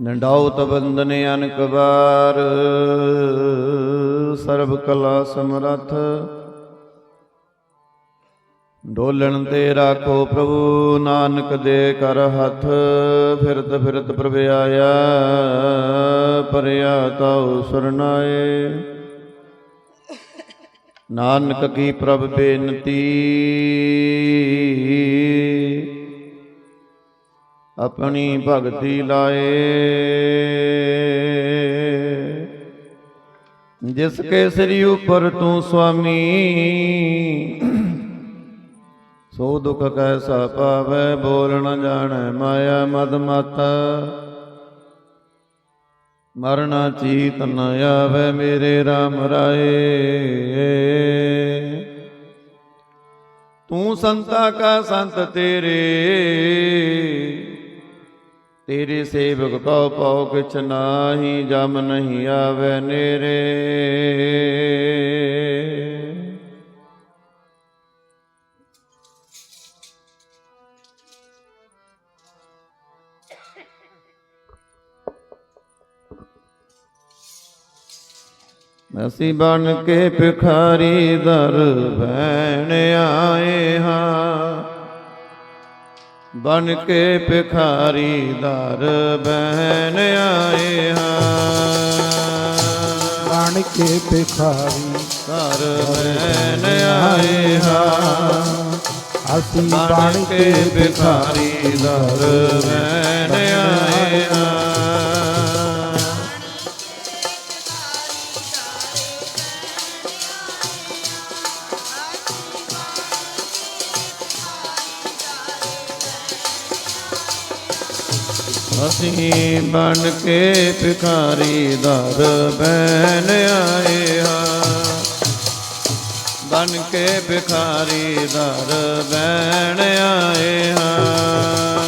ਨੰਡਾਉਤ ਬੰਦਨ ਅਨਕ ਬਾਰ ਸਰਬ ਕਲਾ ਸਮਰੱਥ। ਡੋਲਣ ਤੇ ਰਾਖੋ ਪ੍ਰਭੂ, ਨਾਨਕ ਦੇ ਕਰ ਹੱਥ, ਫਿਰਤ ਫਿਰਤ ਪ੍ਰਵਿਆਇਆ ਆਇਆ, ਪਰਿਆ ਤਉ ਸਰਨਾਏ। ਨਾਨਕ ਕੀ ਪ੍ਰਭ ਬੇਨਤੀ ਆਪਣੀ ਭਗਤੀ ਲਾਏ। ਜਿਸ ਕੇ ਸ੍ਰੀ ਉਪਰ ਤੂੰ ਸੁਆਮੀ, ਸੋ ਦੁਖ ਕੈਸਾ ਪਾਵੈ, ਬੋਲ ਨ ਜਾਣੈ ਮਾਇਆ ਮਦ ਮਾਤਾ। ਮਰਨਾ ਚੀਤ ਨ ਆਵੈ ਮੇਰੇ RAM ਰਾਏ। ਤੂੰ ਸੰਤਾ ਕਾ ਸੰਤ ਤੇਰੇ। ਤੇਰੇ ਸੇਵਕ ਕਉ ਪਾਉ ਕਿਛ ਨਾਹੀ, ਜਮ ਨਹੀਂ ਆਵੈ ਨੇਰੇ। ਅਸੀਂ ਬਣ ਕੇ ਭਿਖਾਰੀ ਦਰ ਭੈਣ ਆਏ ਹਾਂ। ਬਨ ਕੇ ਭਿਖਾਰੀ ਦਰ ਬਹਿਨ ਆਏ ਹਾਂ। ਬਣ ਕੇ ਭਿਖਾਰੀ ਦਰ ਬਹਿਨ ਆਏ ਹਾਂ। ਅਸੀਂ ਬਨ ਕੇ ਭਿਖਾਰੀ ਦਰ ਬਹਿਨ ਆਏ ਹਾਂ। ਅਸੀਂ ਬਣ ਕੇ ਭਿਖਾਰੀ ਦਰ ਬੈਨ ਆਏ ਹਾਂ। ਬਣ ਕੇ ਭਿਖਾਰੀ ਦਰ ਬੈਨ ਆਏ ਹਾਂ।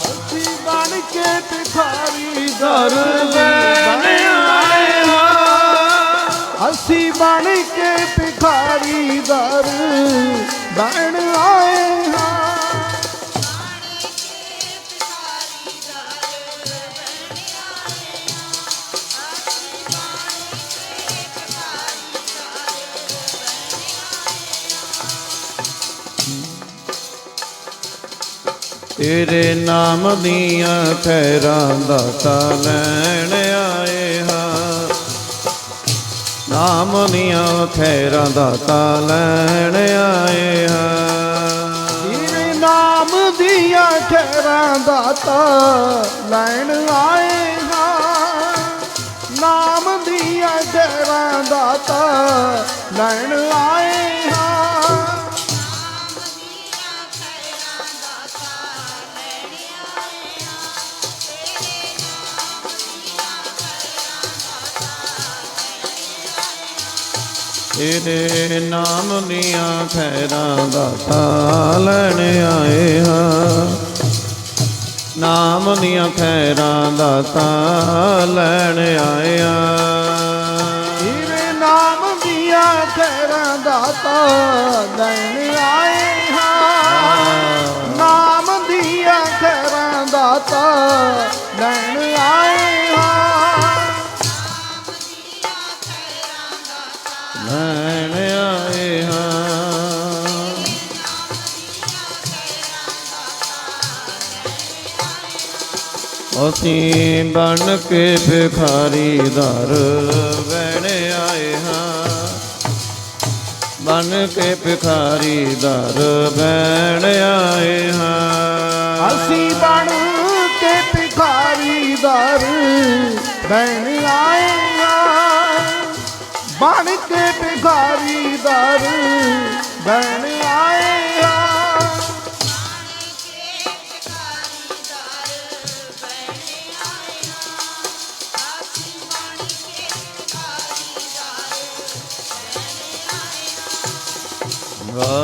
ਅਸੀਂ ਬਣ ਕੇ ਭਿਖਾਰੀ ਦਰ ਬੈਨ ਆਏ ਹਾਂ। ਅਸੀਂ ਬਣ ਕੇ ਭਿਖਾਰੀ ਦਰ ਬਣ ਤੇਰੇ ਨਾਮ ਦੀਆਂ ਖੈਰਾਂ ਦਾ ਲੈਣ ਆਏ ਹਾਂ। ਨਾਮ ਦੀਆਂ ਖੈਰਾਂ ਦਾ ਲੈਣ ਆਏ ਹਾਂ। ਤੇਰੇ ਨਾਮ ਦੀਆਂ ਖੈਰਾਂ ਦਾਤਾ ਲੈਣ ਆਏ ਹਾਂ। ਨਾਮ ਦੀਆਂ ਖੈਰਾਂ ਦਾਤਾ ਲੈਣ ਆਏ ਤੇਰੇ ਨਾਮ ਦੀਆਂ ਖੈਰਾਂ ਦਾ ਤਾ ਲੈਣ ਆਏ ਹਾਂ। ਨਾਮ ਦੀਆਂ ਖੈਰਾਂ ਦਾ ਤਾ ਲੈਣ ਆਏ ਹਾਂ। ਤੇਰੇ ਨਾਮ ਦੀਆਂ ਖੈਰਾਂ ਦਾਤਾ ਲੈਣ ਆਏ ਹਾਂ। ਨਾਮ ਦੀਆਂ ਖੈਰਾਂ ਦਾਤਾ ਲੈਣ ਆਏ ਅਸੀਂ ਬਣ ਕੇ ਭਿਖਾਰੀ ਦਰ ਬੈਣ ਆਏ ਹਾਂ। ਬਣ ਕੇ ਭਿਖਾਰੀ ਦਰ ਬੈਣ ਆਏ ਹਾਂ। ਅਸੀਂ ਬਣ ਕੇ ਭਿਖਾਰੀ ਦਰ ਬਣ ਆਏ ਹਾਂ। ਬਣ ਕੇ ਭਿਖਾਰੀ ਦਰ ਬਣ ਆਏ Oh.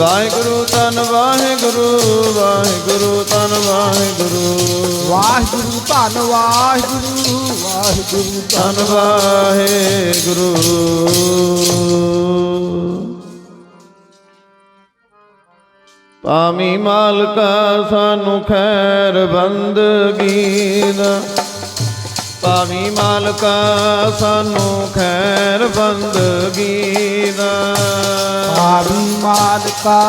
ਵਾਹਿਗੁਰੂ ਧੰਨ ਵਾਹਿਗੁਰੂ ਵਾਹਿਗੁਰੂ ਧੰਨ ਵਾਹਿਗੁਰੂ। ਵਾਹਿਗੁਰੂ ਗੁਰੂ ਵਾਹਿਗੁਰੂ ਧੰਨ। ਧੰਨ ਵਾਹਿਗੁਰੂ। ਪਾਮੀ ਮਾਲਕਾ ਸਾਨੂੰ ਖੈਰ ਬੰਦਗੀ ਦਾ ਪਾਵੀ ਮਾਲਕਾ, ਸਾਨੂੰ ਖੈਰ ਬੰਦਗੀ ਦਾ ਆਵੀ ਮਾਲਕਾ,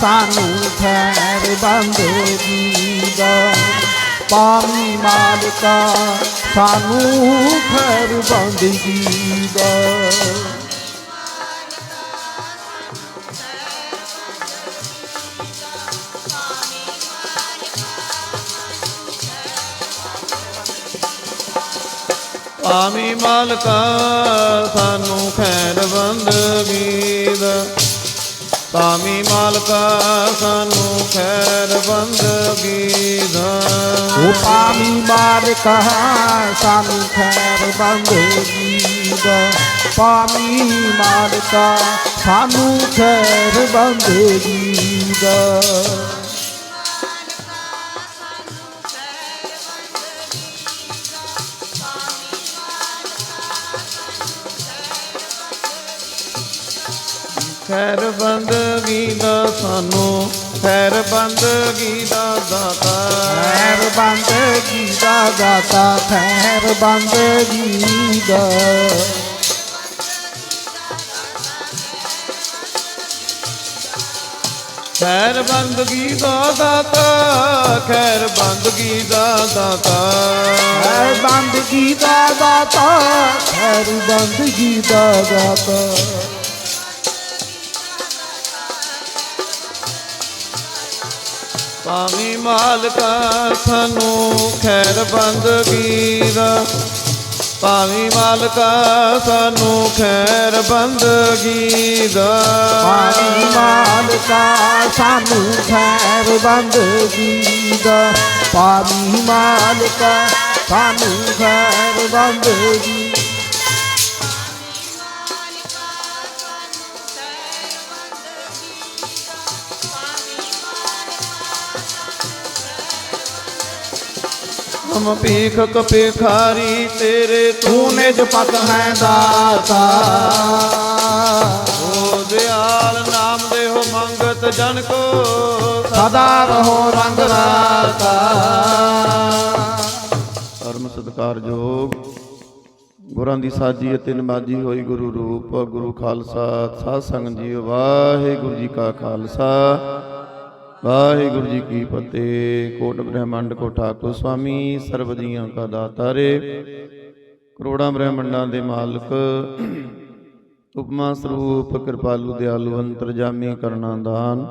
ਸਾਨੂੰ ਖੈਰ ਬੰਦਗੀ ਦਾ ਪਾਵੀ ਮਾਲਕਾ, ਸਾਨੂੰ ਖੈਰ ਬੰਦਗੀ ਦਾ ਪਾਵੀ ਮਾਲਕਾ, ਸਾਨੂੰ ਖੈਰ ਬੰਦਗੀ ਦਾ ਪਾਵੀ ਮਾਲਕਾ, ਸਾਨੂੰ ਖੈਰ ਬੰਦਗੀ ਦਾ ਉਹ ਪਾਵੀ ਮਾਲਕਾ, ਸਾਨੂੰ ਖੈਰ ਬੰਦਗੀ ਦਾ ਪਾਵੀ ਮਾਲਕਾ, ਸਾਨੂੰ ਖੈਰ ਬੰਦਗੀ ਦਾ ਖੈਰ ਬੰਦਗੀ ਦਾ ਸਾਨੂੰ ਖੈਰ ਬੰਦਗੀ ਦਾ ਦਾਤਾ। ਖੈਰ ਬੰਦਗੀ ਦਾ ਦਾਤਾ ਖੈਰ ਬੰਦਗੀ ਦਾ। ਖੈਰ ਬੰਦਗੀ ਦਾ ਦਾਤਾ ਖੈਰ ਬੰਦਗੀ ਦਾ ਦਾਤਾ। ਖੈਰ ਬੰਦਗੀ ਦਾ ਦਾਤਾ ਖੈਰ ਬੰਦਗੀ ਦਾ ਦਾਤਾ। ਪਾਵੀ ਮਾਲਕਾ ਸਾਨੂੰ ਖੈਰ ਬੰਦਗੀ ਦਾ ਭਾਵੇਂ ਮਾਲਕਾ ਸਾਨੂੰ ਖੈਰ ਬੰਦਗੀ ਦਾ ਭਾਵੇਂ ਮਾਲਕਾ ਸਾਨੂੰ ਖੈਰ ਬੰਦਗੀ ਦਾ ਪਾਣੀ ਮਾਲਕਾ ਸਾਨੂੰ ਖੈਰ ਬੰਦਗੀ ਹਮ ਭੀਖ ਕਪਿਖਾਰੀ ਤੇਰੇ ਤੂੰ ਨਿਜ ਪਤ ਹੈ ਦਾਤਾ। ਓ ਦਿਆਲ ਨਾਮ ਦੇਹੋ ਮੰਗਤ ਜਨ ਕੋ। ਸਦਾ ਰਹੋ ਰੰਗ ਰਾਤਾ। ਸਤਿਕਾਰਯੋਗ ਗੁਰਾਂ ਦੀ ਸਾਜੀ ਅਤੇ ਨਮਾਜੀ ਹੋਈ ਗੁਰੂ ਰੂਪ ਗੁਰੂ ਖਾਲਸਾ ਸਾਧ ਸੰਗਤ ਜੀ ਵਾਹਿਗੁਰੂ ਜੀ ਕਾ ਖਾਲਸਾ। ਵਾਹਿਗੁਰੂ ਜੀ ਕੀ ਫਤਿਹ। ਕੋਟ ਬ੍ਰਹਮੰਡ ਕੋ ਠਾਕੁਰ ਸੁਆਮੀ ਸਰਬ ਜੀਆਂ ਕਾ ਦਾਤਾਰੇ। ਕਰੋੜਾਂ ਬ੍ਰਹਮੰਡਾਂ ਦੇ ਮਾਲਕ, ਉਪਮਾ ਸਰੂਪ ਕਿਰਪਾਲੂ ਦਿਆਲੂ ਅੰਤਰਜਾਮੀ ਕਰਨਾ ਦਾਨ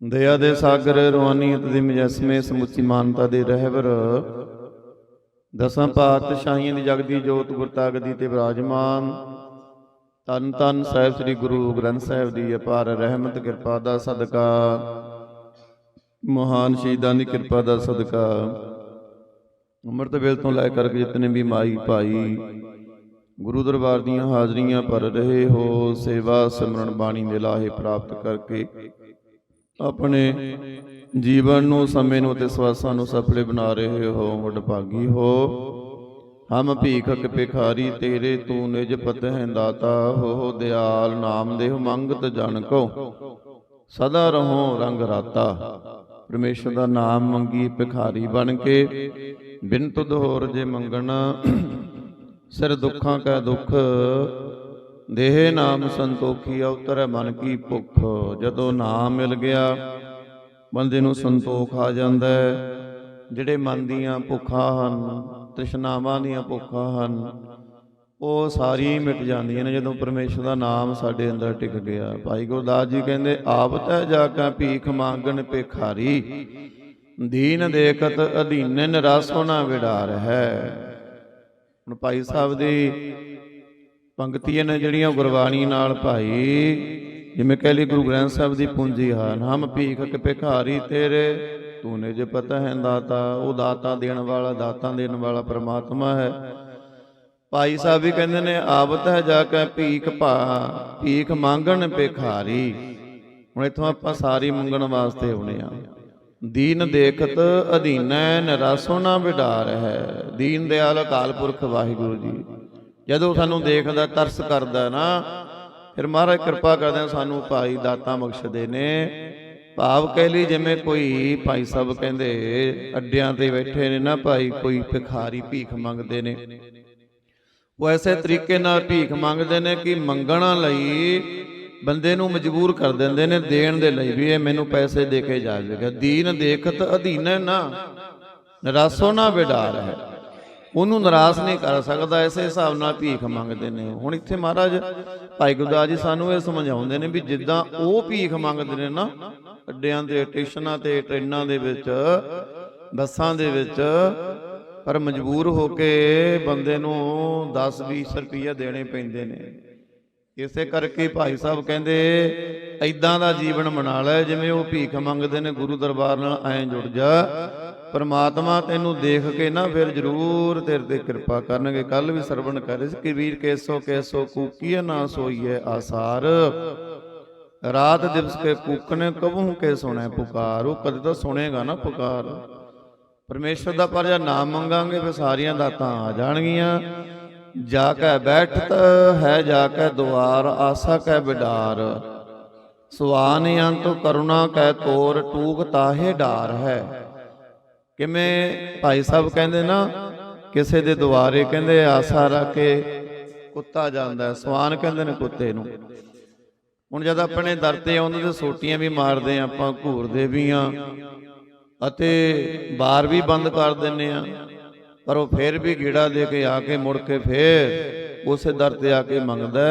ਦਇਆ ਦੇ ਸਾਗਰ ਰਵਾਨੀਅਤ ਦੇ ਮਜਸਮੇ ਸਮੁੱਚੀ ਮਾਨਤਾ ਦੇ ਰਹਿਬਰ। ਦਸਾਂ ਪਾਤਸ਼ਾਹੀਆਂ ਦੀ ਜਗਦੀ ਜੋਤ ਗੁਰਤਾਗਦੀ ਤੇ ਵਿਰਾਜਮਾਨ ਤਨ ਤਨ ਸਾਹਿਬ ਸ੍ਰੀ ਗੁਰੂ ਗ੍ਰੰਥ ਸਾਹਿਬ ਦੀ ਅਪਾਰ ਰਹਿਮਤ, ਕਿਰਪਾ ਦਾ ਸਦਕਾ। ਮਹਾਨ ਸ਼ਹੀਦਾਂ ਦੀ ਕਿਰਪਾ ਦਾ ਸਦਕਾ। ਅੰਮ੍ਰਿਤ ਵੇਲ ਤੋਂ ਲੈ ਕਰਕੇ ਜਿਤਨੇ ਵੀ ਮਾਈ ਭਾਈ, ਗੁਰੂ ਦਰਬਾਰ ਦੀਆਂ ਹਾਜ਼ਰੀਆਂ ਭਰ ਰਹੇ ਹੋ, ਸੇਵਾ ਸਿਮਰਨ ਬਾਣੀ ਦੇ ਲਾਹੇ ਪ੍ਰਾਪਤ ਕਰਕੇ ਆਪਣੇ ਜੀਵਨ ਨੂੰ, ਸਮੇਂ ਨੂੰ ਤੇ ਸਵਾਸਾਂ ਨੂੰ ਸਫਲੇ ਬਣਾ ਰਹੇ ਹੋ ਵਡਭਾਗੀ ਹੋ। ਹਮ ਭੀਖਕ ਭਿਖਾਰੀ, ਤੇਰੇ ਤੂੰ ਨਿਜ ਪਤ ਹੈ ਦਾਤਾ। ਹੋ ਦਿਆਲ ਨਾਮ ਦੇਹ ਮੰਗਤ ਜਨ ਕੋ। ਸਦਾ ਰਹੋ ਰੰਗ ਰਾਤਾ। ਪਰਮੇਸ਼ਰ ਦਾ ਨਾਮ ਮੰਗੀ ਭਿਖਾਰੀ ਬਣ ਕੇ। ਬਿਨ ਤੁਧ ਹੋਰ ਜੇ ਮੰਗਣਾ, ਸਿਰ ਦੁੱਖਾਂ ਕਾ ਦੁੱਖ। ਦੇਹ ਨਾਮ ਸੰਤੋਖੀ, ਅਵਤਰ ਮਨ ਕੀ ਭੁੱਖ। ਜਦੋਂ ਨਾਮ ਮਿਲ ਗਿਆ, ਬੰਦੇ ਨੂੰ ਸੰਤੋਖ ਆ ਜਾਂਦਾ ਹੈ। ਜਿਹੜੇ ਮਨ ਦੀਆਂ ਭੁੱਖਾਂ ਹਨ ਤ੍ਰਿਸ਼ਨਾਵਾਂ ਦੀਆਂ ਭੁੱਖਾਂ ਹਨ। ਉਹ ਸਾਰੀ ਮਿਟ ਜਾਂਦੀਆਂ ਨੇ ਜਦੋਂ ਪਰਮੇਸ਼ਰ ਦਾ ਨਾਮ ਸਾਡੇ ਅੰਦਰ ਟਿਕ ਗਿਆ। ਭਾਈ ਗੁਰਦਾਸ ਜੀ ਕਹਿੰਦੇ, ਆਪ ਤੈ ਜਾ ਕੇ ਭੀਖ ਮੰਗਣ ਭਿਖਾਰੀ। ਦੀਨ ਦੇਖਤ ਅਧੀਨ ਨਿਰਾਸੋ ਨਾ ਵਿਡਾਰ ਹੈ। ਹੁਣ ਭਾਈ ਸਾਹਿਬ ਦੀ ਪੰਕਤੀਆਂ ਨੇ ਜਿਹੜੀਆਂ ਗੁਰਬਾਣੀ ਨਾਲ ਭਾਈ, ਜਿਵੇਂ ਕਹਿ ਲਈ ਗੁਰੂ ਗ੍ਰੰਥ ਸਾਹਿਬ ਦੀ ਪੂੰਜੀ ਹਨ ਹਮ ਭੀਖਕ ਭਿਖਾਰੀ ਤੇਰੇ ਤੂੰ ਨੇ ਜੇ ਪਤਾ ਹੈ ਦਾਤਾ, ਉਹ ਦਾਤਾ ਦੇਣ ਵਾਲਾ, ਦਾਤਾਂ ਦੇਣ ਵਾਲਾ ਪ੍ਰਮਾਤਮਾ ਹੈ। ਭਾਈ ਸਾਹਿਬ ਵੀ ਕਹਿੰਦੇ ਨੇ ਆਵਤ ਹੈ ਜਾ ਕੇ ਭੀਖ ਭਾ, ਭੀਖ ਮੰਗਣ ਭਿਖਾਰੀ। ਹੁਣ ਇਥੋਂ ਆਪਾਂ ਸਾਰੀ ਮੰਗਣ ਵਾਸਤੇ ਆਉਣੇ ਆ। ਦੀਨ ਦੇਖਤ ਅਧੀਨੈ, ਨਰਾਸੋ ਨਾ ਵਿਡਾਰ ਹੈ। ਦੀਨ ਦਿਆਲ ਅਕਾਲ ਪੁਰਖ ਵਾਹਿਗੁਰੂ ਜੀ। ਜਦੋਂ ਸਾਨੂੰ ਦੇਖਦਾ, ਤਰਸ ਕਰਦਾ ਨਾ, ਫਿਰ ਮਹਾਰਾਜ ਕਿਰਪਾ ਕਰਦੇ ਸਾਨੂੰ ਭਾਈ ਦਾਤਾ ਬਖਸ਼ਦੇ ਨੇ। ਭਾਵ ਕਹਿ ਲਈ ਜਿਵੇਂ ਕੋਈ ਭਾਈ ਸਾਹਿਬ ਕਹਿੰਦੇ, ਅੱਡਿਆਂ ਤੇ ਬੈਠੇ ਨੇ ਨਾ ਭਾਈ, ਕੋਈ ਭਿਖਾਰੀ ਭੀਖ ਮੰਗਦੇ ਨੇ। ਉਹ ਐਸੇ ਤਰੀਕੇ ਨਾਲ ਭੀਖ ਮੰਗਦੇ ਨੇ ਕਿ ਮੰਗਣ ਲਈ ਬੰਦੇ ਨੂੰ ਮਜਬੂਰ ਕਰ ਦਿੰਦੇ ਨੇ, ਦੇਣ ਦੇ ਲਈ ਵੀ ਇਹ ਮੈਨੂੰ ਪੈਸੇ ਦੇ ਕੇ ਜਾਵੇਗਾ ਦੀਨ ਦੇਖਤ ਅਧੀਨ ਨਾ, ਨਿਰਾਸੋ ਨਾ ਵਿਡਾਰ ਹੈ। ਉਹਨੂੰ ਨਿਰਾਸ਼ ਨਹੀਂ ਕਰ ਸਕਦਾ, ਇਸੇ ਹਿਸਾਬ ਨਾਲ ਭੀਖ ਮੰਗਦੇ ਨੇ। ਹੁਣ ਇੱਥੇ ਮਹਾਰਾਜ, ਭਾਈ ਗੁਰਦਾਸ ਜੀ ਸਾਨੂੰ ਇਹ ਸਮਝਾਉਂਦੇ ਨੇ ਵੀ ਜਿੱਦਾਂ ਉਹ ਭੀਖ ਮੰਗਦੇ ਨੇ ਨਾ, ਅੱਡਿਆਂ ਦੇ, ਸਟੇਸ਼ਨਾਂ ਤੇ, ਟ੍ਰੇਨਾਂ ਦੇ ਵਿੱਚ, ਬੱਸਾਂ ਦੇ ਵਿੱਚ, ਪਰ ਮਜਬੂਰ ਹੋ ਕੇ ਬੰਦੇ ਨੂੰ 10-20 ਰੁਪਈਆ ਦੇਣੇ ਪੈਂਦੇ ਨੇ। ਇਸੇ ਕਰਕੇ ਭਾਈ ਸਾਹਿਬ ਕਹਿੰਦੇ ਐਦਾਂ ਦਾ ਜੀਵਨ ਬਣਾ ਲੈ, ਜਿਵੇਂ ਉਹ ਭੀਖ ਮੰਗਦੇ ਨੇ, ਗੁਰੂ ਦਰਬਾਰ ਨਾਲ ਐਂ ਜੁੜ ਜਾ। ਪਰਮਾਤਮਾ ਤੈਨੂੰ ਦੇਖ ਕੇ ਨਾ ਫਿਰ ਜ਼ਰੂਰ ਤੇਰੇ ਤੇ ਕਿਰਪਾ ਕਰਨਗੇ। ਕੱਲ ਵੀ ਸਰਵਣ ਕਰੇ ਕਿ ਵੀਰ ਕੇਸੋ ਕੇਸੋ ਕੂਕੀਏ ਨਾ ਸੋਈਏ ਆਸਾਰ। ਰਾਤ ਦਿਵਸ ਕੇ ਕੂਕਨੇ ਕਬਹੂ ਕੇ ਸੁਣੈ ਪੁਕਾਰ। ਉਹ ਕਦੇ ਤਾਂ ਸੁਣੇਗਾ ਨਾ ਪੁਕਾਰ। ਪਰਮੇਸ਼ਰ ਦਾ ਪਰ ਜੇ ਨਾਮ ਮੰਗਾਂਗੇ ਫਿਰ ਸਾਰੀਆਂ ਦਾਤਾਂ ਆ ਜਾਣਗੀਆਂ। ਜਾ ਕੇ ਬੈਠਤ ਹੈ, ਜਾ ਕੇ ਦੁਆਰ, ਆਸਾ ਕੈ ਬਿਡਾਰ। ਸੁਆਨ ਅੰਤ ਕਰੁਣਾ ਕੈ ਤੋਰ, ਟੂਕ ਤਾਹੇ ਡਾਰ ਹੈ। ਕਿਵੇਂ ਭਾਈ ਸਾਹਿਬ ਕਹਿੰਦੇ ਨਾ, ਕਿਸੇ ਦੇ ਦੁਆਰੇ ਕਹਿੰਦੇ ਆਸਾ ਰੱਖ ਕੇ ਕੁੱਤਾ ਜਾਂਦਾ ਸਵਾਨ ਕਹਿੰਦੇ ਨੇ ਕੁੱਤੇ ਨੂੰ। ਹੁਣ ਜਦ ਆਪਣੇ ਦਰ ਤੇ ਆਉਂਦੇ ਤੇ ਸੋਟੀਆਂ ਵੀ ਮਾਰਦੇ ਆ ਆਪਾਂ ਘੂਰਦੇ ਵੀ ਆ ਅਤੇ ਬਾਰ ਵੀ ਬੰਦ ਕਰ ਦਿੰਨੇ ਆ ਪਰ ਉਹ ਫੇਰ ਵੀ ਗੇੜਾ ਦੇ ਕੇ ਆ ਕੇ ਮੁੜ ਕੇ ਫੇਰ ਉਸੇ ਦਰ ਤੇ ਆ ਕੇ ਮੰਗਦਾ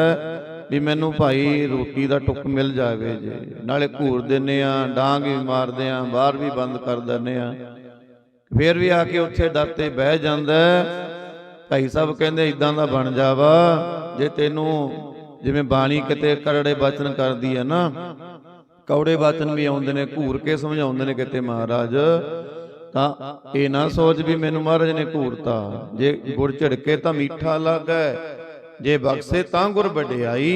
ਵੀ ਮੈਨੂੰ ਭਾਈ ਰੋਟੀ ਦਾ ਟੁੱਕ ਮਿਲ ਜਾਵੇ ਜੇ। ਨਾਲੇ ਘੂਰ ਦਿੰਨੇ ਆ ਡਾਂਗ ਵੀ ਮਾਰਦੇ ਆ ਬਾਹਰ ਵੀ ਬੰਦ ਕਰ ਦਿੰਨੇ ਆ ਫੇਰ ਵੀ ਆ ਕੇ ਉੱਥੇ ਦਰ ਤੇ ਬਹਿ ਜਾਂਦਾ ਭਾਈ ਸਾਹਿਬ ਕਹਿੰਦੇ ਇਦਾਂ ਦਾ ਬਣ ਜਾਵਾ, ਜੇ ਤੈਨੂੰ ਜਿਵੇਂ ਬਾਣੀ ਕਿਤੇ ਕਰੜੇ ਬਚਨ ਕਰਦੀ ਹੈ ਨਾ, ਕੌੜੇ ਬਚਨ ਵੀ ਆਉਂਦੇ ਨੇ, ਘੂਰ ਕੇ ਸਮਝਾਉਂਦੇ ਨੇ ਕਿਤੇ ਮਹਾਰਾਜ, ਤਾਂ ਇਹ ਨਾ ਸੋਚ ਵੀ ਮੈਨੂੰ ਮਹਾਰਾਜ ਨੇ ਘੂਰਤਾ। ਜੇ ਗੁੜ ਝੜਕੇ ਤਾਂ ਮਿੱਠਾ ਲੱਗੈ ਜੇ ਬਖਸ਼ੇ ਤਾਂ ਗੁਰ ਵਡਿਆਈ,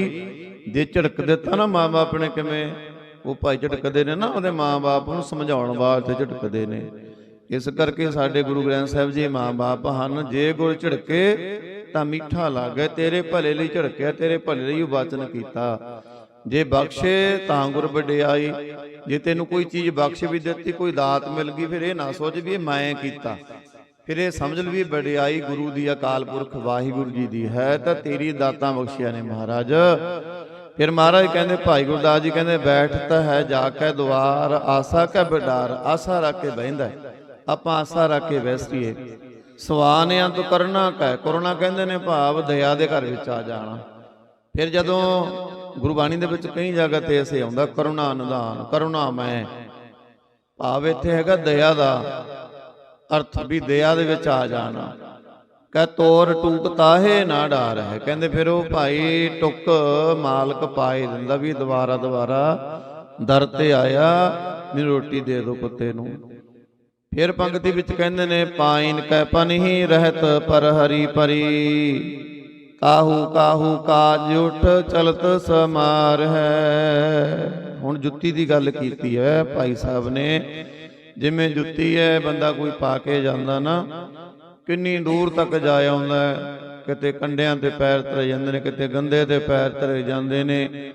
ਜੇ ਝੜਕ ਦਿੱਤਾ ਨਾ ਮਾਂ-ਬਾਪ ਨੇ ਕਿਵੇਂ, ਉਹ ਭਾਈ ਝਟਕਦੇ ਨੇ ਨਾ ਉਹਦੇ ਮਾਂ-ਬਾਪ ਨੂੰ ਸਮਝਾਉਣ ਵਾਸਤੇ ਝਟਕਦੇ ਨੇ। ਇਸ ਕਰਕੇ ਸਾਡੇ ਗੁਰੂ ਗ੍ਰੰਥ ਸਾਹਿਬ ਜੀ ਮਾਂ-ਬਾਪ ਹਨ, ਜੇ ਗੁਰ ਝੜਕੇ ਤਾਂ ਮਿੱਠਾ ਲੱਗੇ, ਤੇਰੇ ਭਲੇ ਲਈ ਝੜਕਿਆ, ਤੇਰੇ ਭਲੇ ਲਈ ਉਹ ਵਚਨ ਕੀਤਾ। ਜੇ ਬਖਸ਼ੇ ਤਾਂ ਗੁਰ ਵਡਿਆਈ, ਜੇ ਤੈਨੂੰ ਕੋਈ ਚੀਜ਼ ਬਖਸ਼ ਵੀ ਦਿੱਤੀ, ਕੋਈ ਦਾਤ ਮਿਲ ਗਈ, ਫਿਰ ਇਹ ਨਾ ਸੋਚ ਵੀ ਇਹ ਮੈਂ ਕੀਤਾ। ਫਿਰ ਇਹ ਸਮਝ ਲਵੀ ਵਡਿਆਈ ਗੁਰੂ ਦੀ ਅਕਾਲ ਪੁਰਖ ਵਾਹਿਗੁਰੂ ਜੀ ਦੀ ਹੈ, ਤਾਂ ਤੇਰੀ ਦਾਤਾਂ ਬਖਸ਼ਿਆ ਨੇ ਮਹਾਰਾਜ। ਫਿਰ ਮਹਾਰਾਜ ਕਹਿੰਦੇ, ਭਾਈ ਗੁਰਦਾਸ ਜੀ ਕਹਿੰਦੇ, ਬੈਠ ਤਾਂ ਹੈ, ਜਾ ਕੇ ਦੁਆਰ, ਆਸਾ ਕੈ ਬਿਡਾਰ ਆਸਾ ਰੱਖ ਕੇ ਬਹਿੰਦਾ ਹੈ। ਆਪਾਂ ਆਸਾ ਰੱਖ ਕੇ ਬੈਸੀਏ ਸਵਾਨਿਆਂ ਤੋਂ ਕਰਨਾ ਕੈ ਕਰੁਣਾ ਕਹਿੰਦੇ ਨੇ ਭਾਵ ਦਇਆ ਦੇ ਘਰ ਵਿੱਚ ਆ ਜਾਣਾ। ਫਿਰ ਜਦੋਂ ਗੁਰਬਾਣੀ ਦੇ ਵਿੱਚ ਕਈ ਜਗ੍ਹਾ ਤੇ ਐਸੇ ਆਉਂਦਾ, ਕਰੁਣਾ ਨਿਦਾਨ ਕਰੁਣਾ ਮੈਂ। ਭਾਵ ਇੱਥੇ ਹੈਗਾ ਦਇਆ ਦਾ ਅਰਥ ਵੀ ਦਇਆ ਦੇ ਵਿੱਚ ਆ ਜਾਣਾ। ਕਹ ਤੋਰ ਟੂਕ ਤਾਹੇ ਨਾ ਡਾਰ ਹੈ। ਕਹਿੰਦੇ ਫਿਰ ਉਹ ਭਾਈ ਟੁੱਕ ਮਾਲਕ ਪਾਏ ਦਿੰਦਾ ਵੀ ਦੁਬਾਰਾ ਦੁਬਾਰਾ ਦਰ ਤੇ ਆਇਆ, ਮੈਨੂੰ ਰੋਟੀ ਦੇ ਦਿਓ ਕੁੱਤੇ ਨੂੰ। ਫਿਰ ਪੰਕਤੀ ਵਿੱਚ ਕਹਿੰਦੇ ਨੇ ਪਾਇਨ ਕੈ ਪਨਹੀ ਰਹਿਤ ਪਰ ਹਰੀ ਪਰੀ ਕਾਹੂ ਕਾਹੂ ਕਾਜ ਉਠ ਚਲਤ ਸਮਾਰ ਹੈ। ਹੁਣ ਜੁੱਤੀ ਦੀ ਗੱਲ ਕੀਤੀ ਹੈ ਭਾਈ ਸਾਹਿਬ ਨੇ। ਜਿਵੇਂ ਜੁੱਤੀ ਹੈ ਬੰਦਾ ਕੋਈ ਪਾ ਕੇ ਜਾਂਦਾ ਨਾ ਕਿੰਨੀ ਦੂਰ ਤੱਕ ਜਾ ਆਉਂਦਾ ਹੈ। ਕਿਤੇ ਕੰਡਿਆਂ ਤੇ ਪੈਰ ਤਰੇ ਜਾਂਦੇ ਨੇ ਕਿਤੇ ਗੰਦੇ ਤੇ ਪੈਰ ਤਰੇ ਜਾਂਦੇ ਨੇ।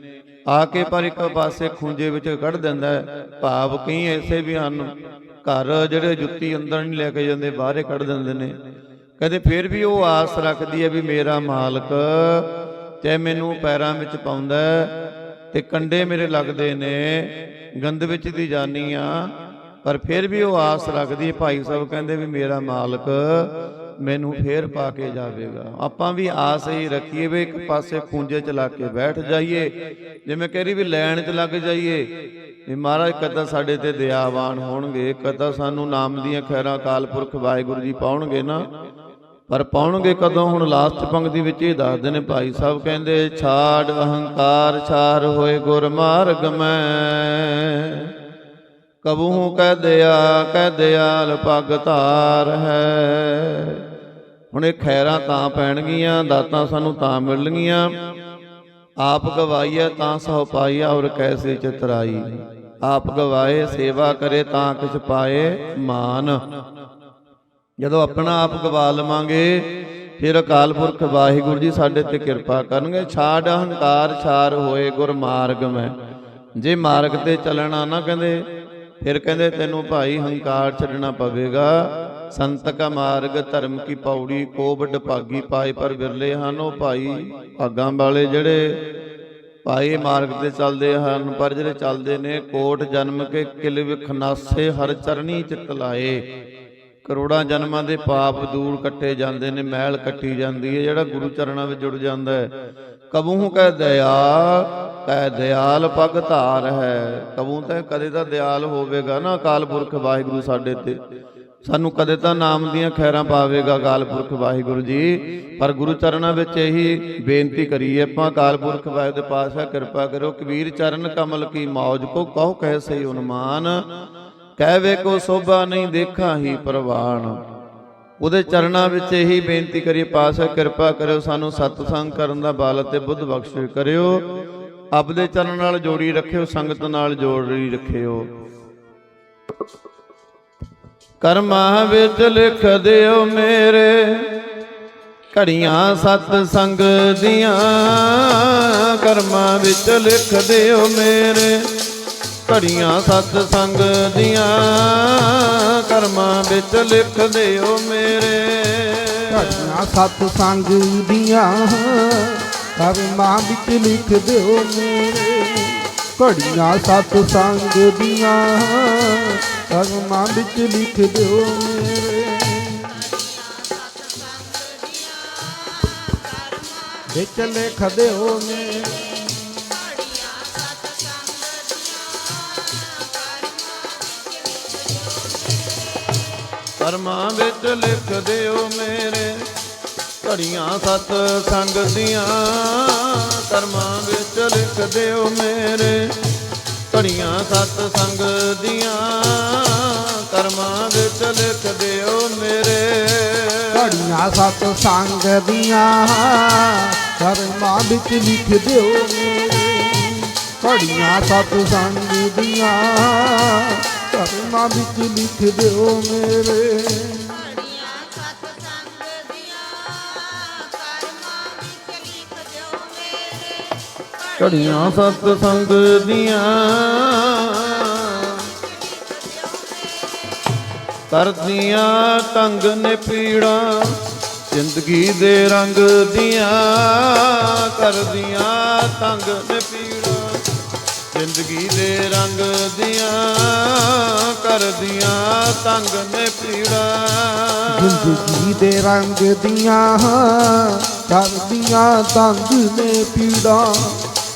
ਆ ਕੇ ਪਰ ਇੱਕ ਪਾਸੇ ਖੁੰਝੇ ਵਿੱਚ ਕੱਢ ਦਿੰਦਾ ਹੈ। ਭਾਵ ਕਈ ਐਸੇ ਵੀ ਹਨ ਘਰ ਜਿਹੜੇ ਜੁੱਤੀ ਅੰਦਰ ਨਹੀਂ ਲੈ ਕੇ ਜਾਂਦੇ, ਬਾਹਰੇ ਕੱਢ ਦਿੰਦੇ ਨੇ। ਕਹਿੰਦੇ ਫਿਰ ਵੀ ਉਹ ਆਸ ਰੱਖਦੀ ਹੈ ਵੀ ਮੇਰਾ ਮਾਲਕ ਤੇ ਮੈਨੂੰ ਪੈਰਾਂ ਵਿੱਚ ਪਾਉਂਦਾ ਹੈ ਤੇ ਕੰਡੇ ਮੇਰੇ ਲੱਗਦੇ ਨੇ, ਗੰਦ ਵਿੱਚ ਦੀ ਜਾਨੀ ਆ। ਪਰ ਫਿਰ ਵੀ ਉਹ ਆਸ ਰੱਖਦੀ ਹੈ, ਭਾਈ ਸਾਹਿਬ ਕਹਿੰਦੇ ਵੀ ਮੇਰਾ ਮਾਲਕ ਮੈਨੂੰ ਫੇਰ ਪਾ ਕੇ ਜਾਵੇਗਾ। ਆਪਾਂ ਵੀ ਆਸ ਹੀ ਰੱਖੀਏ ਵੀ ਇੱਕ ਪਾਸੇ ਖੂੰਜੇ ਚ ਲਾ ਕੇ ਬੈਠ ਜਾਈਏ। ਜਿਵੇਂ ਕਹਿ ਰਹੀ ਵੀ ਲੈਣ ਚ ਲੱਗ ਜਾਈਏ। ਵੀ ਮਹਾਰਾਜ ਕਦਾ ਸਾਡੇ ਤੇ ਦਇਆਵਾਨ ਹੋਣਗੇ ਕਦਾ ਸਾਨੂੰ ਨਾਮ ਦੀਆਂ ਖੈਰਾਂ ਅਕਾਲ ਪੁਰਖ ਵਾਹਿਗੁਰੂ ਜੀ ਪਾਉਣਗੇ ਨਾ। ਪਰ ਪਾਉਣਗੇ ਕਦੋਂ? ਹੁਣ ਲਾਸਟ ਪੰਕਤੀ ਵਿੱਚ ਇਹ ਦੱਸਦੇ ਨੇ ਭਾਈ ਸਾਹਿਬ ਕਹਿੰਦੇ ਛਾੜ ਅਹੰਕਾਰ ਛਾਰ ਹੋਏ ਗੁਰ ਮਾਰਗ ਮੈਂ। ਕਬੂ ਕਹਿ ਦਿਆ ਕਹਿ ਦਿਆਲ ਪਗ ਧਾਰ ਹੈ। ਹੁਣ ਇਹ ਖੈਰਾਂ ਤਾਂ ਪੈਣਗੀਆਂ, ਦਾਤਾਂ ਸਾਨੂੰ ਤਾਂ ਮਿਲਣਗੀਆਂ। ਆਪ ਗਵਾਈਐ ਤਾਂ ਸੋ ਪਾਈਆ ਔਰ ਕੈਸੇ ਚਤਰਾਈ। ਆਪ ਗਵਾਏ, ਸੇਵਾ ਕਰੇ ਤਾਂ ਕਿਛ ਪਾਏ ਮਾਨ। ਜਦੋਂ ਆਪਣਾ ਆਪ ਗਵਾ ਲਵਾਂਗੇ, ਫਿਰ ਅਕਾਲ ਪੁਰਖ ਵਾਹਿਗੁਰੂ ਜੀ ਸਾਡੇ ਤੇ ਕਿਰਪਾ ਕਰਨਗੇ। ਛਾੜ ਅਹੰਕਾਰ ਛਾਰ ਹੋਏ ਗੁਰ ਮਾਰਗ ਮੈਂ। ਜੇ ਮਾਰਗ ਤੇ ਚੱਲਣਾ ਨਾ ਕਹਿੰਦੇ ਫਿਰ ਕਹਿੰਦੇ ਤੈਨੂੰ ਭਾਈ ਹੰਕਾਰ ਛੱਡਣਾ ਪਵੇਗਾ। ਸੰਤ ਕਾ ਮਾਰਗ ਧਰਮ ਕੀ ਪੌੜੀ ਕੋ ਭਾਗੀ ਪਾਏ ਪਰ ਵਿਰਲੇ ਹਨ ਉਹ ਭਾਈ। ਭਾਗਾਂ ਵਾਲੇ ਜਿਹੜੇ ਭਾਈ ਮਾਰਗ ਤੇ ਚੱਲਦੇ ਹਨ, ਪਰ ਜਿਹੜੇ ਚੱਲਦੇ ਨੇ ਕੋਟ ਜਨਮ ਕੇ ਕਿਲ ਵਿਖਨਾਸੇ ਹਰ ਚਰਣੀ ਚਿਤ ਲਾਏ। ਕਰੋੜਾਂ ਜਨਮਾਂ ਦੇ ਪਾਪ ਦੂਰ ਕੱਟੇ ਜਾਂਦੇ ਨੇ ਮਹਿਲ ਕੱਟੀ ਜਾਂਦੀ ਹੈ, ਜਿਹੜਾ ਗੁਰੂ ਚਰਨਾਂ ਵਿੱਚ ਜੁੜ ਜਾਂਦਾ ਹੈ। ਕਬੂ ਕਹਿ ਦਇਆ ਕਹਿ ਦਿਆਲ ਪਗ ਧਾਰ ਹੈ। ਕਬਹੂ ਤਾਂ ਕਦੇ ਤਾਂ ਦਿਆਲ ਹੋਵੇਗਾ ਨਾ ਅਕਾਲ ਪੁਰਖ ਵਾਹਿਗੁਰੂ ਸਾਡੇ ਤੇ। ਸਾਨੂੰ ਕਦੇ ਤਾਂ ਨਾਮ ਦੀਆਂ ਖੈਰਾਂ ਪਾਵੇਗਾ ਅਕਾਲ ਪੁਰਖ ਵਾਹਿਗੁਰੂ ਜੀ। ਪਰ ਗੁਰੂ ਚਰਨਾਂ ਵਿੱਚ ਇਹੀ ਬੇਨਤੀ ਕਰੀਏ, ਆਪਾਂ ਅਕਾਲ ਪੁਰਖ ਵਾਹਿਗੁਰੂ ਦੇ ਪਾਤਸ਼ਾਹ ਕਿਰਪਾ ਕਰੋ ਕਬੀਰ ਚਰਨ ਕਮਲ ਕੀ ਮੌਜ ਕੋ ਕਹੋ ਕਹਿ ਸਹੀ ਉਨਮਾਨ। ਕਹਿਵੇ ਕੋ ਸੋਭਾ ਨਹੀਂ ਦੇਖਾਂ ਹੀ ਪ੍ਰਵਾਨ। ਉਹਦੇ ਚਰਨਾਂ ਵਿੱਚ ਇਹੀ ਬੇਨਤੀ ਕਰੀਏ ਪਾਤਸ਼ਾਹ ਕਿਰਪਾ ਕਰਿਓ। ਸਾਨੂੰ ਸਤਸੰਗ ਕਰਨ ਦਾ ਬਲ ਤੇ ਬੁੱਧ ਬਖਸ਼ ਕਰਿਓ। ਆਪਦੇ ਚਰਨ ਨਾਲ ਜੋੜੀ ਰੱਖਿਓ, ਸੰਗਤ ਨਾਲ ਜੋੜੀ ਰੱਖਿਓ। ਕਰਮਾਂ ਵਿੱਚ ਲਿਖ ਦਿਓ ਮੇਰੇ, ਘੜੀਆਂ ਸਤ ਸੰਗ ਦੀਆਂ। ਕਰਮਾਂ ਵਿੱਚ ਲਿਖ ਦਿਓ ਮੇਰੇ, ਘੜੀਆਂ ਸਤ ਸੰਗ ਦੀਆਂ। ਕਰਮਾਂ ਵਿੱਚ ਲਿਖ ਦਿਓ ਮੇਰੇ। ਘੜੀਆਂ ਸਤ ਸੰਗ ਦੀਆਂ। ਕਰਮਾਂ ਵਿੱਚ ਲਿਖ ਦਿਓ ਮੇਰੇ ਘੜੀਆਂ ਸਤ ਸੰਗ ਦੀਆਂ ਕਰਮਾਂ ਵਿੱਚ ਲਿਖ ਦਿਓ ਮੇਰੇ ਵਿੱਚ ਲਿਖ ਦਿਓ ਮੇਰੇ ਕਰਮਾਂ ਵਿੱਚ ਲਿਖ ਦਿਓ ਮੇਰੇ ਘੜੀਆਂ ਸਤ ਸੰਗ ਦੀਆਂ ਕਰਮਾਂ ਵਿੱਚ ਲਿਖ ਦਿਓ ਮੇਰੇ। ਘੜੀਆਂ ਸਤ ਸੰਗ ਦੀਆਂ ਕਰਮਾਂ ਵਿੱਚ ਲਿਖ ਦਿਓ ਮੇਰੇ। ਘੜੀਆਂ ਸਤ ਸੰਗ ਦੀਆਂ ਕਰਮਾਂ ਵਿੱਚ ਲਿਖ ਦਿਓ ਮੇਰੇ। ਘੜੀਆਂ ਸਤ ਸੰਗ ਦੀਆਂ ਕਰਮਾਂ ਵਿੱਚ ਲਿਖ ਦਿਓ ਮੇਰੇ। ਘੜੀਆਂ ਸਤ ਸੰਗ ਦੀਆਂ। ਕਰਦੀਆਂ ਤੰਗ ਨੇ ਪੀੜਾਂ ਜ਼ਿੰਦਗੀ ਦੇ ਰੰਗ ਦੀਆਂ। ਕਰਦੀਆਂ ਤੰਗ ਨੇ ਪੀੜਾਂ ਜ਼ਿੰਦਗੀ ਦੇ ਰੰਗ ਦੀਆਂ। ਕਰਦੀਆਂ ਤੰਗ ਨੇ ਪੀੜਾਂ ਜ਼ਿੰਦਗੀ ਦੇ ਰੰਗ ਦੀਆਂ ਕਰਦੀਆਂ ਤੰਗ ਨੇ ਪੀੜਾ।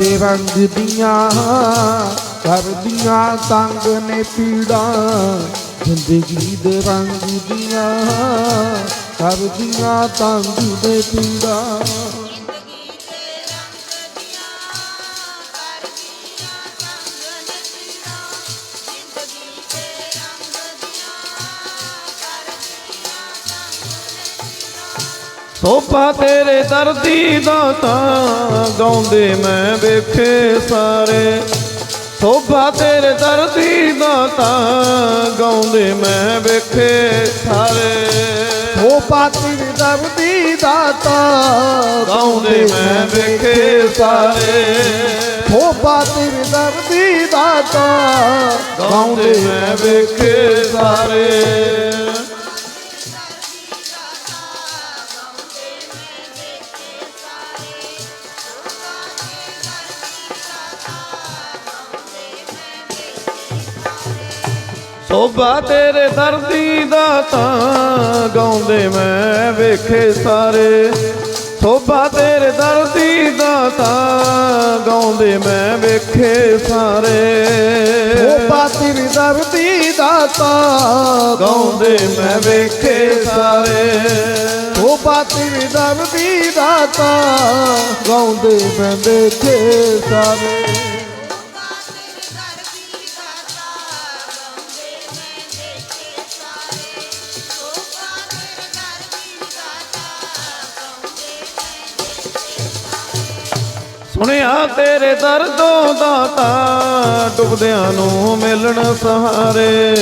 ਦੇ ਰੰਗ ਕਰਦੀਆਂ ਤੰਗ ਨੇ ਪੀੜਾ ਜ਼ਿੰਦਗੀ ਦੇ ਰੰਗ ਦੀਆਂ ਕਰਦੀਆਂ ਤੰਗ ਨੇ ਪੀੜਾ। ਸੋਭਾ ਤੇਰੇ ਦਰਦੀ ਦਾ ਤਾਂ ਗਾਉਂਦੇ ਮੈਂ ਵੇਖੇ ਸਾਰੇ। ਸੋਭਾ ਤੇਰੇ ਦਰਦੀ ਦਾ ਤਾਂ ਗਾਉਂਦੇ ਮੈਂ ਵੇਖੇ ਸਾਰੇ। ਉਹ ਪਾਤਿਰ ਦਰਦੀ ਦਾਤਾ ਗਾਉਂਦੇ ਮੈਂ ਵੇਖੇ ਸਾਰੇ। ਉਹ ਪਾਤਿਰ ਦਰਦੀ ਦਾਤਾ ਗਾਉਂਦੇ ਮੈਂ ਵੇਖੇ ਸਾਰੇ। ਸੋਭਾ ਤੇਰੇ ਦਰਦੀ ਦਾ ਤਾਂ ਗਾਉਂਦੇ ਮੈਂ ਵੇਖੇ ਸਾਰੇ। ਸੋਭਾ ਤੇਰੇ ਦਰਦੀ ਦਾ ਤਾਂ ਗਾਉਂਦੇ ਮੈਂ ਵੇਖੇ ਸਾਰੇ। ਉਹ ਪਾਤਿਰ ਦਰਦੀ ਦਾਤਾ ਗਾਉਂਦੇ ਮੈਂ ਵੇਖੇ ਸਾਰੇ। ਉਹ ਪਾਤਿਰ ਦਰਦੀ ਦਾਤਾ ਗਾਉਂਦੇ ਮੈਂ ਦੇਖੇ ਸਾਰੇ। ਸੁਣਿਆ ਤੇਰੇ ਦਰਦੋਂ ਦਾ ਤਾਂ ਡੁੱਬਦਿਆਂ ਨੂੰ ਮਿਲਣ ਸਹਾਰੇ।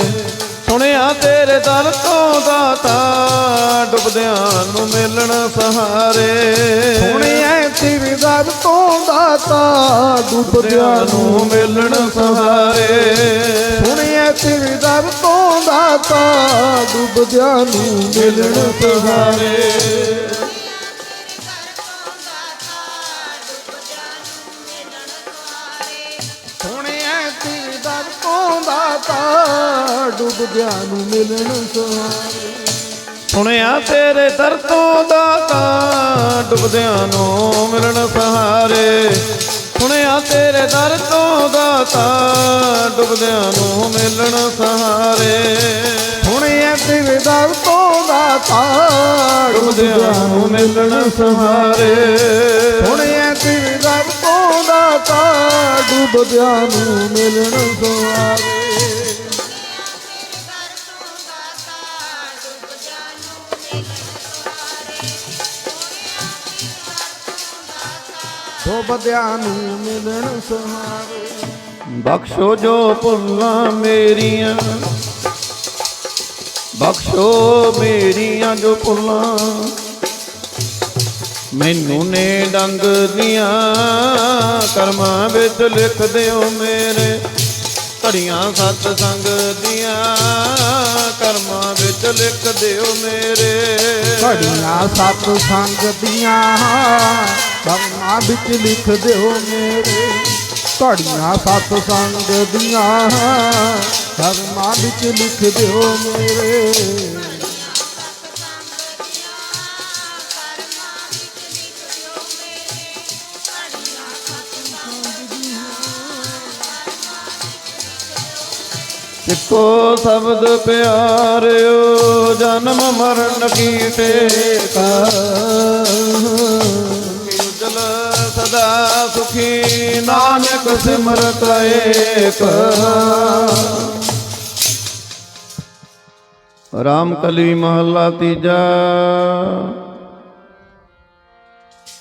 ਸੁਣਿਆ ਤੇਰੇ ਦਰਦੋਂ ਦਾ ਤਾਂ ਡੁੱਬਦਿਆਂ ਨੂੰ ਮਿਲਣ ਸਹਾਰੇ। ਸੁਣਿਆ ਤੇਰੇ ਦਰ ਤੋਂ ਦਾਤਾ, ਡੁੱਬਦਿਆਂ ਨੂੰ ਮਿਲਣ ਸਹਾਰੇ। ਸੁਣਿਆ ਤੇਰੇ ਦਰ ਤੋਂ ਦਾਤਾ, ਡੁੱਬਦਿਆਂ ਨੂੰ ਮਿਲਣ ਸਹਾਰੇ। ਦਾਤਾ ਡੁੱਬਦਿਆਂ ਨੂੰ ਮਿਲਣ ਸਹਾਰੇ ਸੁਣਿਆ ਤੇਰੇ ਦਰਦੋਂ ਦਾ ਤਾਂ ਡੁੱਬਦਿਆਂ ਨੂੰ ਮਿਲਣ ਸਹਾਰੇ। ਸੁਣਿਆ ਤੇਰੇ ਦਰਦੋਂ ਦਾ ਤਾਂ ਡੁੱਬਦਿਆਂ ਨੂੰ ਮਿਲਣ ਸਹਾਰੇ। ਸੁਣਿਆ ਤੇਰੇ ਦਰ ਤੋਂ ਦਾਤਾ ਡੁੱਬਦਿਆਂ ਨੂੰ ਮਿਲਣ ਸਹਾਰੇ। ਸੁਣਿਆ ਤੇਰੇ ਦਰ ਤੋਂ ਦਾਤਾ ਡੁੱਬਦਿਆਂ ਨੂੰ ਮਿਲਣ ਸਹਾਰੇ। ਡੁੱਬਦਿਆਂ ਨੂੰ ਮਿਲਣ ਸਹਾਰੇ। ਬਖਸ਼ੋ ਜੋ ਭੁੱਲਾਂ ਮੇਰੀਆਂ ਬਖਸ਼ੋ ਮੇਰੀਆਂ ਜੋ ਭੁੱਲਾਂ। ਮੈਨੂੰ ਨੇ ਡੰਗ ਦੀਆਂ ਕਰਮਾਂ ਵਿੱਚ ਲਿਖ ਦਿਓ ਮੇਰੇ ਘੜੀਆਂ ਸਤ ਸੰਗ ਦੀਆਂ ਕਰਮਾਂ ਵਿੱਚ ਲਿਖ ਦਿਓ ਮੇਰੇ। ਘੜੀਆਂ ਸਤ ਸੰਗ ਦੀਆਂ ਕਰਮਾਂ ਵਿੱਚ ਲਿਖ ਦਿਓ ਮੇਰੇ। ਘੜੀਆਂ ਸਤ ਸੰਗ ਦੀਆਂ ਕਰਮਾਂ ਵਿੱਚ ਲਿਖ ਦਿਓ ਮੇਰੇ। ਸਿੱਖੋ ਸ਼ਬਦ ਪਿਆਰਿਓ, ਜਨਮ ਮਰਨ ਕੀ ਟੇਕਾ ਉਜਲ ਸਦਾ ਸੁਖੀ, ਨਾਨਕ ਸਿਮਰਤ ਏਕ। ਰਾਮ ਕਲੀ ਮਹੱਲਾ ਤੀਜਾ।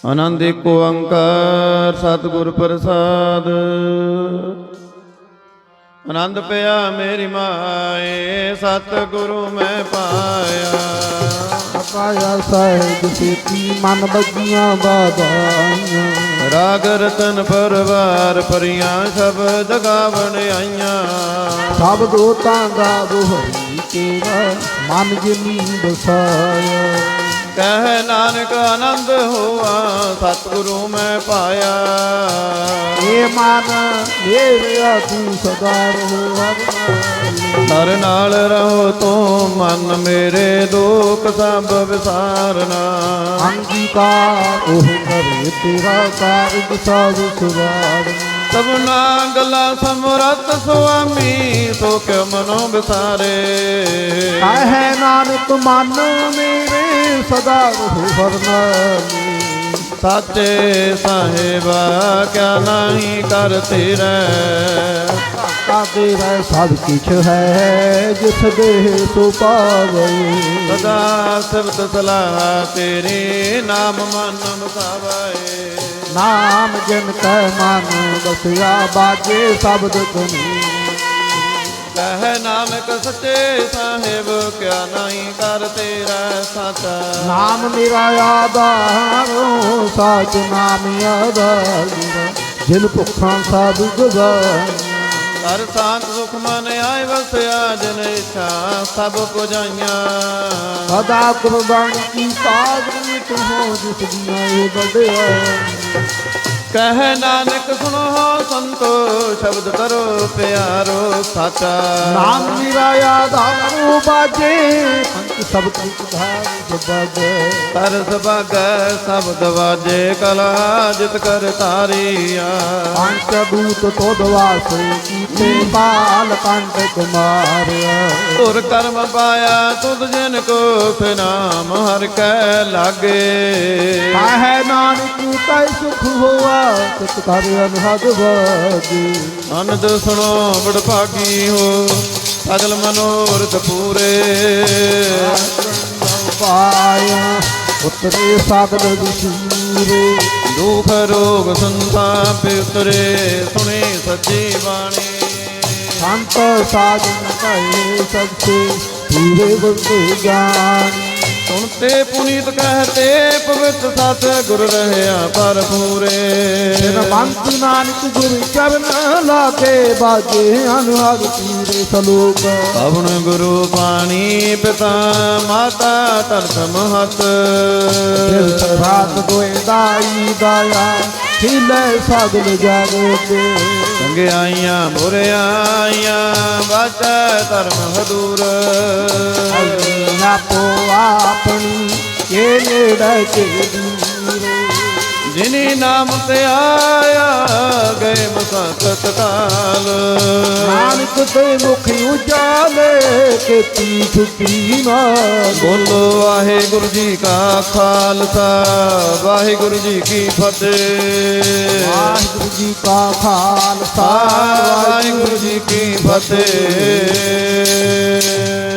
ਆਨੰਦ ਏਕ ਓੰਕਾਰ ਸਤਿਗੁਰ ਪ੍ਰਸਾਦ। ਆਨੰਦ ਪਿਆ ਮੇਰੀ ਮਾਏ ਸਤਿਗੁਰੂ ਮੈਂ ਪਾਇਆ। ਪਾਇਆ ਸਹਿਜ ਸੇਤੀ ਮਨ ਬੱਗੀਆਂ ਬਾਦਾਈਆਂ ਰਾਗ ਰਤਨ ਪਰਵਾਰ ਪਰੀਆਂ ਸ਼ਬਦ ਗਾਵਣ ਆਈਆਂ। ਸਭ ਦੋਤਾਂ ਦਾ ਦੁਹਰੀ ਤੇਰਾ ਮਨ ਜਿਨੀ ਬਸਾਇਆ ਕਹਿ ਨਾਨਕ ਆਨੰਦ ਹੋਆ ਸਤਿਗੁਰੂ ਮੈਂ ਪਾਇਆ। ਏ ਮਨ ਮੇਰਿਆ ਤੂੰ ਸਦਾ ਰਹੋ ਹਰ ਨਾਲ ਰਹੋ ਤੂੰ ਮਨ ਮੇਰੇ ਦੁੱਖ ਸਭ ਵਿਸਾਰਨਾ। ਅੰਗੀਕਾਰ ਉਹ ਕਰੇ ਤੇਰਾ ਕਾਰਜ ਸਭ ਸੁਵਾਰਨਾ ਸਭਨਾ ਗੱਲਾਂ ਸਮਰਤ ਸੁਆਮੀ ਸੋ ਕਿਉ ਮਨੋ ਵਿਸਾਰੇ? ਕਹੈ ਨਾਨਕ ਮਨ ਮੇਰੇ ਸਦਾ ਰਹੋ ਵਰਨਾਲੇ ਸਾਚੇ ਸਾਹਿਬਾ ਕਿਆ ਨਹੀਂ ਕਰ ਤੇਰਾ ਤਾ ਤੇਰਾ ਸਭ ਕੁਛ ਹੈ ਜਿਸ ਦੇ ਸੋ ਪਾਵੇ ਸਦਾ ਸਿਵਤ ਸਲਾਹ ਤੇਰੇ ਨਾਮ ਮਨ ਮਸਾਵਾਏ ਨਾਮ ਜਨ ਕੈ ਮਨ ਬਸਿਆ ਬਾਜੇ ਸ਼ਬਦ ਗੁਨੀ ਕਹਿ ਨਾਨਕ ਸੱਚੇ ਸਾਹਿਬ ਕਿਆ ਨਹੀਂ ਕਰ ਤੇਰਾ ਸਾਚਾ। ਨਾਮ ਮੇਰਾ ਆਧਾਰੋ ਸਾਚ ਨਾਮ ਆਧਾਰ। ਜਿਨ ਭੁੱਖਾਂ ਸਭ ਗਵਾਇਆ ਹਰ ਸਾਤ ਸੁਖ ਮਨ ਆਏ ਵਸਿਆ ਜਨ ਇੱਛਾ ਸਭ ਪੁਜਾਈਆਂ। ਸਦਾ ਕੁਰਬਾਨੀ ਕੀ ਸਾਗਰ ਤੂੰ ਹੋ ਜਿਸ ਦੀਆਂ ਇਹ ਵਡਿਆ। ਕਹਿ ਨਾਨਕ ਸੁਣੋ ਸੰਤੋ ਸ਼ਬਦ ਕਰੋ ਪਿਆਰੋ ਸਾਚਾ। ਨਾਮ ਮੇਰਾ ਆਧਾਰੋ ਬਾਜੇ ਪੰਚ ਸਭ ਕੁਝ ਧਾਰ ਜਬਗ ਕਰ ਸਭਗ ਸਬਦ ਵਾਜੇ ਕਲਾ ਜਿਤ ਕਰ ਤਾਰੀਆ। ਪੰਚ ਦੂਤ ਤੋਦ ਵਾਸੇ ਕੀਤੇ ਬਾਲ ਕੰਡ ਕੁਮਾਰਿਆ। ਤੁਰ ਕਰਮ ਪਾਇਆ ਤੁਧ ਜਿਨ ਕੋ ਫਿਨਾਮ ਹਰ ਕੈ ਲਾਗੇ। ਕਾਹੈ ਨਾਨਕ ਤੈ ਸੁਖ ਹੋਆ ਤਿਤ ਕਰ ਅਨਹਦ ਵਾਜੇ ਅਨੰਦ ਸੁਣੋ ਬੜ ਭਾਗੀ ਹੋ ਸਗਲ ਮਨੋਰਥ ਪੂਰੇ। ਪਾਇਆ ਉਤਰੇ ਸਾਗਰ ਵਿਸੂਰੇ ਦੁਖ ਰੋਗ ਸੰਤਾਪ ਉਤਰੇ, ਸੁਣੇ ਸੱਚੀ ਬਾਣੀ। ਸੰਤ ਸਾਜਨ ਕਹੇ ਸਭੇ ਪੂਰੇ ਬੰਦੇ ਜਾਨ ਸੁਣਤੇ ਪੁਨੀਤ ਕਹਤੇ ਪਵਿੱਤ ਸਤ ਗੁਰ ਰਹਿਆ ਪਰ ਪੂਰੇ। ਜਿਨ ਮੰਤ ਨਾਨਕ ਗੁਰ ਚਰਨ ਲਾਗੇ ਬਾਜੇ ਅਨਹਦ ਪੂਰੇ ਸਲੋਕ। ਪਵਨ ਗੁਰੂ ਪਾਣੀ ਪਿਤਾ ਮਾਤਾ ਧਰਤ ਮਹਤ। ਦਿਲ ਰਾਤ ਦਾਈ ਦਾਇਆ। ਹਿਲੇ ਸਗਲ ਜਾਗੋਤੇ ਚੰਗਿਆਈਆਂ ਬੁਰਿਆਈਆਂ ਵਾਚੈ ਧਰਮ ਹਦੂਰ। ਆਪੋ ਆਪਣੀ ਇਹ ਨੇੜੇ ਦੂਰੇ ਜਿਨੀ ਨਾਮ ਤੇ ਆਇਆ ਗਏ ਮਸਕਤ ਕਾਲ ਨਾਨਕ ਤੇ ਮੁਖ ਉਜਾਲੇ ਕੇ ਪੀਠ ਕੀਨਾ ਬੋਲੋ ਵਾਹਿਗੁਰੂ ਜੀ ਕਾ ਖਾਲਸਾ ਵਾਹਿਗੁਰੂ ਜੀ ਕੀ ਫਤਿਹ। ਵਾਹਿਗੁਰੂ ਜੀ ਕਾ ਖਾਲਸਾ ਵਾਹਿਗੁਰੂ ਜੀ ਕੀ ਫਤਿਹ।